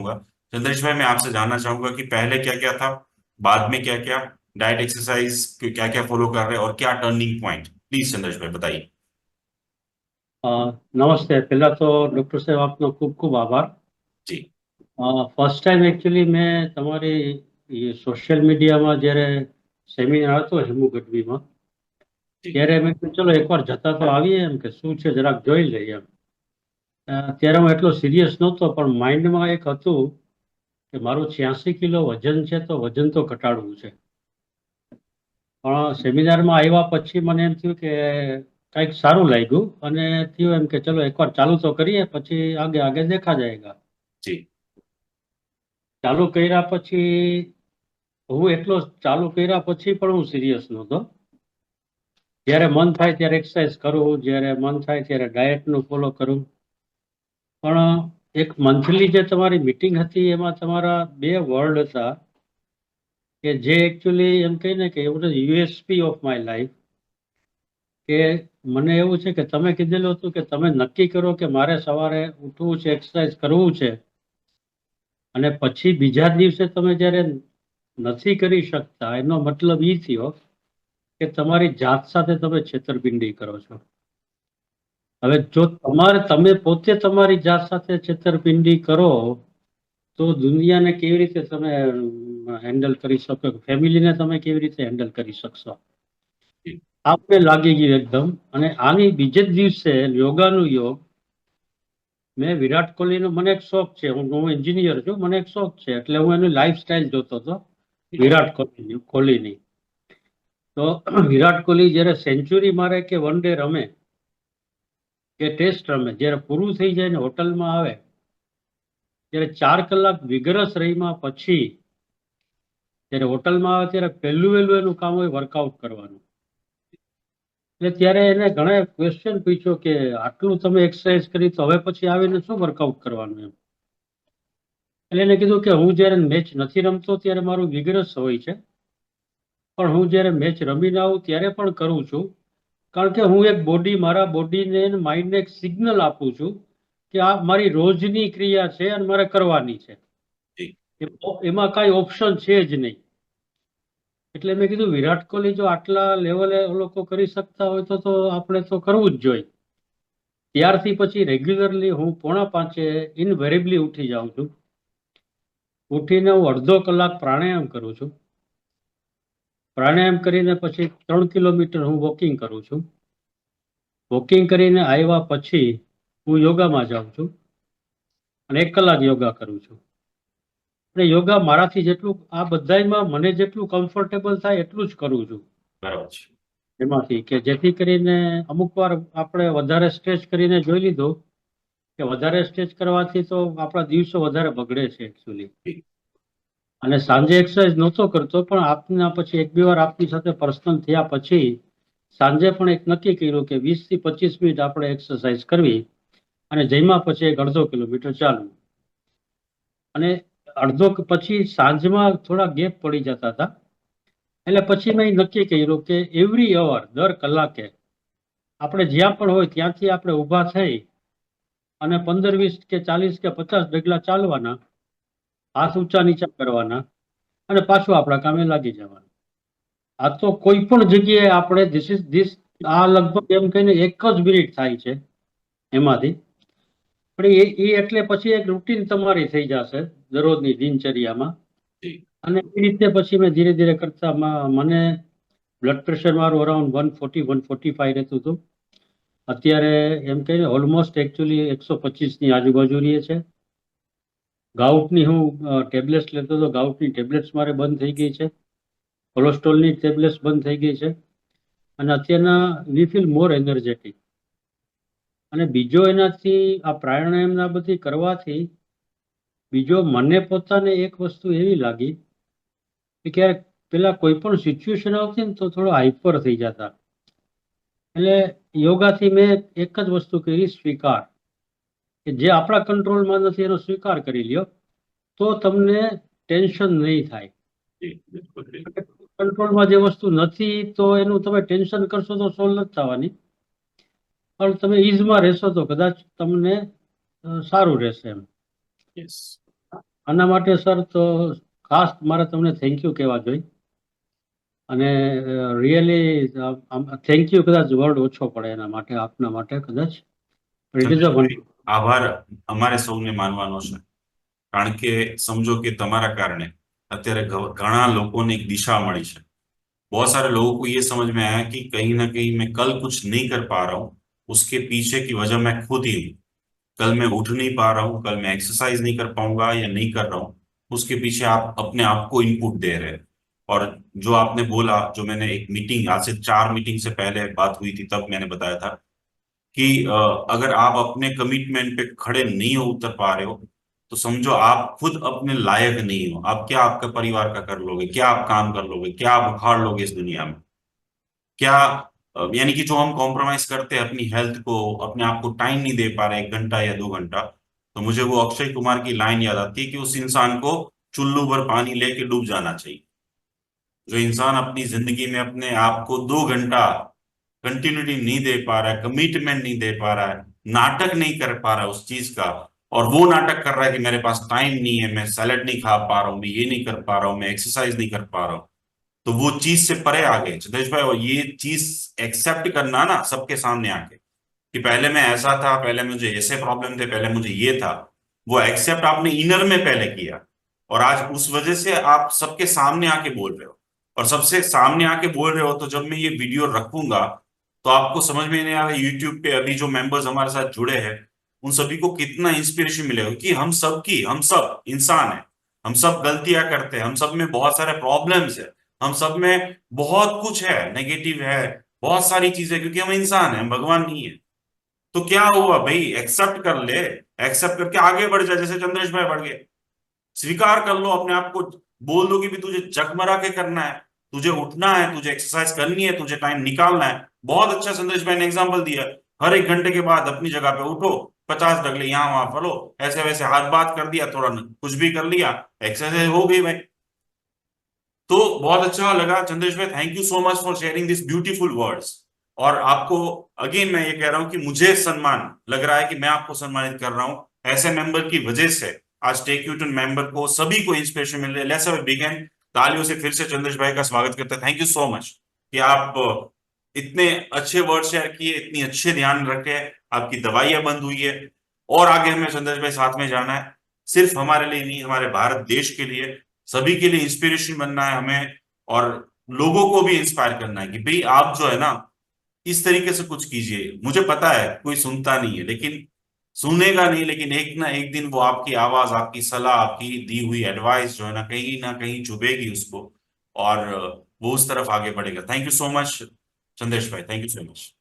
होगा चंद्रेश भाई मैं आपसे जानना चाहूंगा कि पहले क्या क्या था बाद में क्या क्या डाइट एक्सरसाइज क्या क्या फॉलो कर रहे हैं और क्या टर्निंग पॉइंट प्लीज चंद्रेश भाई बताइए અ, નમસ્તે પહેલા તો ડૉક્ટર સાહેબ આપનો ખૂબ ખૂબ આભાર જી ફર્સ્ટ ટાઈમ એકચ્યુઅલી મેં તમારી સોશિયલ મીડિયામાં જ્યારે સેમિનાર હતો હેમુ ગઢવીમાં જી. ત્યારે મેં કીધું ચલો એકવાર જતા તો આવીએ એમ કે શું છે જરાક જોઈ લઈએ એમ અ, ત્યારે હું એટલો સિરિયસ નહોતો પણ માઇન્ડમાં એક હતું કે મારું છ્યાસી કિલો વજન છે તો વજન તો ઘટાડવું છે. પણ સેમિનારમાં આવ્યા પછી મને એમ થયું કે કંઈક સારું લાગ્યું અને થયું એમ કે ચલો એકવાર ચાલુ તો કરીએ પછી આગે આગે દેખા જાયગા જી. ચાલુ કર્યા પછી હું એટલો ચાલુ કર્યા પછી પણ હું સિરિયસ નહોતો. જ્યારે મન થાય ત્યારે એક્સરસાઇઝ કરું જ્યારે મન થાય ત્યારે ડાયટનું ફોલો કરું. પણ એક મંથલી જે તમારી મિટિંગ હતી, એમાં તમારા બે વર્ડ હતા કે જે એકચ્યુઅલી એમ કહીને કે એવું યુએસપી ઓફ માય લાઈફ કે મને એવું છે કે તમે કીધેલું હતું કે તમે નક્કી કરો કે મારે સવારે ઉઠવું છે એક્સરસાઇઝ કરવું છે. અને પછી બીજા દિવસે તમે જ્યારે નથી કરી શકતા, એનો મતલબ એ થયો કે તમારી જાત સાથે તમે છેતરપિંડી કરો છો. હવે જો તમારે, તમે પોતે તમારી જાત સાથે છેતરપિંડી કરો, તો દુનિયાને કેવી રીતે તમે હેન્ડલ કરી શકો? ફેમિલીને તમે કેવી રીતે હેન્ડલ કરી શકશો? આપણે લાગી ગયું એકદમ. અને આની બીજે જ દિવસે યોગાનું યોગ. મેં વિરાટ કોહલીનો, મને એક શોખ છે. હું હું એન્જિનિયર છું. મને એક શોખ છે. એટલે હું એની લાઈફ સ્ટાઇલ જોતો હતો. વિરાટ કોહલીની કોહલીની. તો, વિરાટ કોહલી જ્યારે સેન્ચુરી મારે કે વન ડે રમે કે ટેસ્ટ રમે. જ્યારે પૂરું થઈ જાય ને હોટલમાં આવે, ત્યારે ચાર કલાક વિગરસ રહીમાં પછી જ્યારે હોટલમાં આવે ત્યારે પહેલું વહેલું એનું કામ હોય વર્કઆઉટ કરવાનું. એટલે ત્યારે એને ઘણા ક્વેશ્ચન પૂછ્યો કે આટલું તમે એક્સરસાઇઝ કરી તો હવે પછી આવીને શું વર્કઆઉટ કરવાનું એમ? એટલે એને કીધું કે હું જ્યારે મેચ નથી રમતો ત્યારે મારું વિગરસ હોય છે. પણ હું જ્યારે મેચ રમીને આવું ત્યારે પણ કરું છું. કારણ કે હું એક બોડી મારા બોડીને માઇન્ડને એક સિગ્નલ આપું છું કે આ મારી રોજની ક્રિયા છે અને મારે કરવાની છે. એમાં કાંઈ ઓપ્શન છે જ નહીં. એટલે મેં કીધું વિરાટ કોહલી જો આટલા લેવલે લોકો કરી શકતા હોય તો તો આપણે તો કરવું જ જોઈએ. ત્યારથી પછી રેગ્યુલરલી હું પોણા પાંચે ઇનવેરેબલી ઉઠી જાઉં છું. ઉઠીને હું અડધો કલાક પ્રાણાયામ કરું છું. પ્રાણાયામ કરીને પછી ત્રણ કિલોમીટર હું વોકિંગ કરું છું. વોકિંગ કરીને આવ્યા પછી હું યોગામાં જાઉં છું અને એક કલાક યોગા કરું છું. અને યોગા મારાથી જેટલું આ બધામાં મને જેટલું કમ્ફર્ટેબલ થાય એટલું જ કરું છું. બરાબર એમાંથી કે જેથી કરીને અમુક વાર આપણે વધારે સ્ટ્રેચ કરીને જોઈ લીધો કે વધારે સ્ટ્રેચ કરવાથી તો આપણા દિવસો વધારે બગડે છે એકચ્યુઅલી અને સાંજે એક્સરસાઇઝ નહોતો કરતો, પણ આપના પછી એક બે વાર આપની સાથે પર્સનલ થયા પછી સાંજે પણ એક નક્કી કર્યું કે વીસથી પચીસ મિનિટ આપણે એક્સરસાઇઝ કરવી અને જમ્યા પછી એક અડધો કિલોમીટર ચાલવું. અને અડધો પછી સાંજમાં થોડા ગેપ પડી જતા હતા. એટલે પછી મેં નક્કી કર્યું કે એવરી અવર દર કલાકે આપણે જ્યાં પણ હોય ત્યાંથી આપણે ઊભા થઈ અને પંદર વીસ કે ચાલીસ કે પચાસ ડગલા ચાલવાના હાથ ઊંચા નીચા કરવાના અને પાછું આપણા કામે લાગી જવાનું. આ તો કોઈ પણ જગ્યાએ આપણે ધીસ ઇઝ ધીસ આ લગભગ એમ કહીને એક જ મિનિટ થાય છે એમાંથી. પણ એ એટલે પછી એક રૂટીન તમારી થઈ જશે દરરોજની દિનચર્યામાં. અને એ રીતે પછી મેં ધીરે ધીરે કરતા મને બ્લડ પ્રેશર મારું around one forty one forty five રહેતું હતું. અત્યારે એમ કહીને ઓલમોસ્ટ એકચ્યુઅલી એકસો પચીસની આજુબાજુ રહીએ છે. ગાઉટની હું ટેબ્લેટ્સ લેતો હતો ગાઉટની ટેબ્લેટ્સ મારે બંધ થઈ ગઈ છે. કોલેસ્ટ્રોલની ટેબ્લેટ્સ બંધ થઈ ગઈ છે. અને અત્યારના વી ફીલ મોર એનર્જેટિક અને બીજો એનાથી, આ પ્રાણાયામના બધી કરવાથી, બીજો મને પોતાને એક વસ્તુ એવી લાગી કે ક્યારેક પેલા કોઈ પણ સિચ્યુએશન આવતી ને તો થોડો હાઈપર થઈ જતા. એટલે યોગાથી મેં એક જ વસ્તુ કરી, સ્વીકાર. કે જે આપણા કંટ્રોલમાં નથી એનો સ્વીકાર કરી લ્યો તો તમને ટેન્શન નહીં થાય. કંટ્રોલમાં જે વસ્તુ નથી તો એનું તમે ટેન્શન કરશો તો સોલ્વ નથી થવાની. પણ તમે ઈઝમાં રહેશો તો કદાચ તમને સારું રહેશે એમ. આના માટે સર તો ખાસ મારે તમને થેન્ક યુ કહેવા જોઈએ. અને રિયલી થેન્ક યુ કદાચ વર્ડ ઓછો પડે એના માટે આપના માટે કદાચ. ઇટ ઇઝ અ आभार अमार सौ ने मानवा कारण के समझो कि તમારા कारण अत्य घना एक दिशा मिली है बहुत सारे लोगों को ये समझ में आया कि कहीं ना कहीं मैं कल कुछ नहीं कर पा रहा हूँ उसके पीछे की वजह मैं खुद ही हूँ कल मैं उठ नहीं पा रहा हूँ कल मैं एक्सरसाइज नहीं कर पाऊँगा या नहीं कर रहा हूँ उसके पीछे आप अपने आप को इनपुट दे रहे हैं और जो आपने बोला जो मैंने एक मीटिंग आज से चार मीटिंग से पहले बात हुई थी तब मैंने बताया था कि अगर आप अपने कमिटमेंट पे खड़े नहीं हो उतर पा रहे हो तो समझो आप खुद अपने लायक नहीं हो। आप क्या आपका परिवार का कर लोगे? क्या आप काम कर लोगे? क्या आप उखाड़ लोगे इस दुनिया में? क्या यानी कि जो हम कॉम्प्रोमाइज करते हैं अपनी हेल्थ को, अपने आप को टाइम नहीं दे पा रहे, एक घंटा या दो घंटा तो मुझे वो अक्षय कुमार की लाइन याद आती है कि उस इंसान को चुल्लू भर पानी लेके डूब जाना चाहिए। जो इंसान अपनी ज़िंदगी में अपने आप को दो घंटा कंटिन्यूटी नहीं दे पा रहा है कमिटमेंट नहीं दे पा रहा है, नाटक नहीं कर पा रहा है उस चीज़ का। और वो नाटक कर रहा है कि मेरे पास टाइम नहीं है, मैं सैलड नहीं खा पा रहा हूँ, मैं ये नहीं कर पा रहा हूँ, मैं एक्सरसाइज नहीं कर पा रहा हूँ। तो वो चीज़ से परे आ गए चंद्रेश भाई, और ये चीज़ एक्सेप्ट करना ना सबके सामने आके कि पहले मैं ऐसा था, पहले मुझे ऐसे प्रॉब्लम थे, पहले मुझे ये था, वो एक्सेप्ट आपने इनर में पहले किया। और आज उस वजह से आप सबके सामने आके बोल रहे हो। और सबसे सामने आके बोल रहे हो तो जब मैं ये वीडियो रखूँगा तो आपको समझ में नहीं आ रहा यूट्यूब पे अभी जो मेंबर्स हमारे साथ जुड़े हैं, उन सभी को कितना इंस्पिरेशन मिलेगा? कि हम सब की, हम सब इंसान है, हम सब गलतियाँ करते हैं, हम सब में बहुत सारे प्रॉब्लम्स है, हम सब में बहुत कुछ है नेगेटिव है, बहुत सारी चीज़ें, क्योंकि हम इंसान है, हम भगवान नहीं है। तो क्या हुआ भाई? एक्सेप्ट कर ले। एक्सेप्ट करके आगे बढ़ जाए जैसे चंद्रेश भाई बढ़ गए। स्वीकार कर लो अपने आप को। बोल दो कि भी तुझे चकमरा के करना है। तुझे उठना है, तुझे एक्सरसाइज करनी है, तुझे टाइम निकालना है। बहुत अच्छा संदेश भाई ने एग्ज़ाम्पल दिया। हर एक घंटे के बाद अपनी जगह पे उठो, पचास डगले यहाँ वहाँ फलो। ऐसे वैसे हाथ बात कर दिया, थोड़ा कुछ भी कर लिया एक्सरसाइज हो गई भाई तो बहुत अच्छा लगा चंद्रेश भाई thank you so much for sharing this beautiful words और आपको अगेन मैं ये कह रहा हूँ कि मुझे सम्मान लग रहा है कि मैं आपको सम्मानित कर रहा हूँ ऐसे मेंबर की वजह से। आज टेक यूटन मेंबर को सभी को इंस्पिरेशन मिल रही है। लेट्स हैव बिग एंड तालियों से फिर से चंद्रेश भाई का स्वागत करते हैं। थैंक यू सो मच कि आप इतने अच्छे वर्ड शेयर किए, इतनी अच्छे ध्यान रखे, आपकी दवाइयाँ बंद हुई है और आगे हमें चंद्रेश भाई साथ में जाना है। सिर्फ़ हमारे लिए नहीं, हमारे भारत देश के लिए, सभी के लिए इंस्पिरेशन बनना है हमें और लोगों को भी इंस्पायर करना है कि भाई आप जो है ना, इस तरीके से कुछ कीजिए। मुझे पता है, कोई सुनता नहीं है, लेकिन सुनेगा नहीं, लेकिन एक ना एक दिन वो आपकी आवाज़, आपकी सलाह, आपकी दी हुई एडवाइस जो है ना कहीं ना कहीं चुभेगी उसको और वो उस तरफ़ आगे बढ़ेगा। थैंक यू सो मच संदेश भाई थैंक यू सो मच